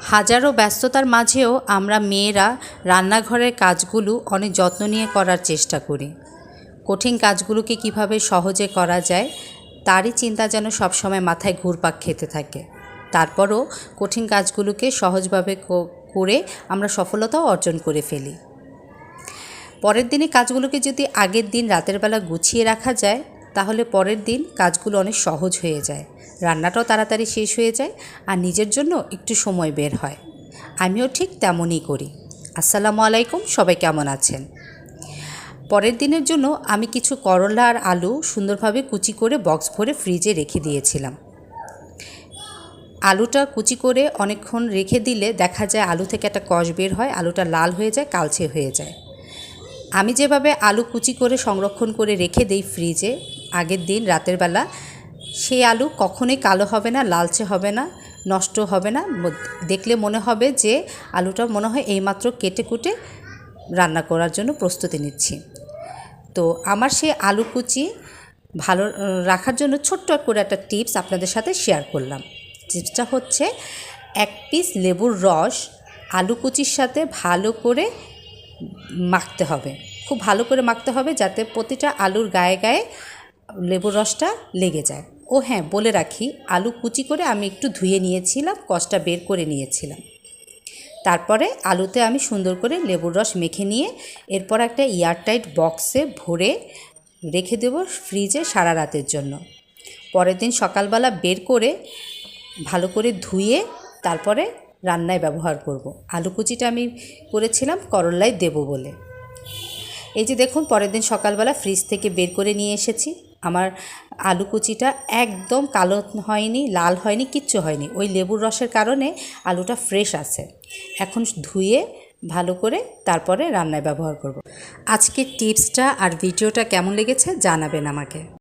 হাজারো ব্যস্ততার মাঝেও আমরা মেয়েরা রান্নাঘরের কাজগুলো অনেক যত্ন নিয়ে করার চেষ্টা করি। কঠিন কাজগুলোকে কীভাবে সহজে করা যায়, তারই চিন্তা যেন সবসময় মাথায় ঘুরপাক খেতে থাকে। তারপরও কঠিন কাজগুলোকে সহজভাবে করে আমরা সফলতাও অর্জন করে ফেলি। পরের দিনে কাজগুলোকে যদি আগের দিন রাতের বেলা গুছিয়ে রাখা যায় তাহলে পরের দিন কাজগুলো অনেক সহজ হয়ে যায়। রান্নাটাও তাড়াতাড়ি শেষ হয়ে যায় আর নিজের জন্য একটু সময় বের হয়। আমিও ঠিক তেমনই করি। আসসালামু আলাইকুম, সবাই কেমন আছেন? পরের দিনের জন্য আমি কিছু করলা আর আলু সুন্দরভাবে কুচি করে বক্স ভরে ফ্রিজে রেখে দিয়েছিলাম। আলুটা কুচি করে অনেকক্ষণ রেখে দিলে দেখা যায় আলু থেকে একটা কষ বের হয়, আলুটা লাল হয়ে যায়, কালচে হয়ে যায়। আমি যেভাবে আলু কুচি করে সংরক্ষণ করে রেখে দেই ফ্রিজে আগের দিন, রাতের বেলা সেই আলু কখনোই কালো হবে না, লালচে হবে না, নষ্ট হবে না। দেখলে মনে হবে যে আলুটা মনে হয় এইমাত্র কেটে কুটে রান্না করার জন্য প্রস্তুতি নিচ্ছি। তো আমার সেই আলু কুচি ভালো রাখার জন্য ছোট্ট করে একটা টিপস আপনাদের সাথে শেয়ার করলাম। টিপসটা হচ্ছে, এক পিস লেবুর রস আলু কুচির সাথে ভালো করে মাখতে হবে। খুব ভালো করে মাখতে হবে যাতে প্রতিটা আলুর গায়ে গায়ে লেবুর রসটা লেগে যায়। ও হ্যাঁ বলে রাখি, আলু কুচি করে আমি একটু ধুয়ে নিয়েছিলাম কষটা বের করে নিয়েছিলাম। তারপরে আলুতে আমি সুন্দর করে লেবুর রস মেখে নিয়ে এরপর একটা এয়ারটাইট বক্সে ভরে রেখে দেব ফ্রিজে সারা রাতের জন্য। পরের দিন সকালবেলা বের করে ভালো করে ধুয়ে তারপরে রান্নায় ব্যবহার করব। আলু কুচিটা আমি করেছিলাম করল্লায় দেব বলে। এই যে দেখুন, পরের দিন সকালবেলা ফ্রিজ থেকে বের করে নিয়ে এসেছি। আমার আলু কুচিটা একদম কালো হয়নি, লাল হয়নি, কিচ্ছু হয়নি। ওই লেবুর রসের কারণে আলুটা ফ্রেশ আছে। এখন ধুয়ে ভালো করে তারপরে রান্নায় ব্যবহার করব। আজকের টিপসটা আর ভিডিওটা কেমন লেগেছে জানাবেন আমাকে।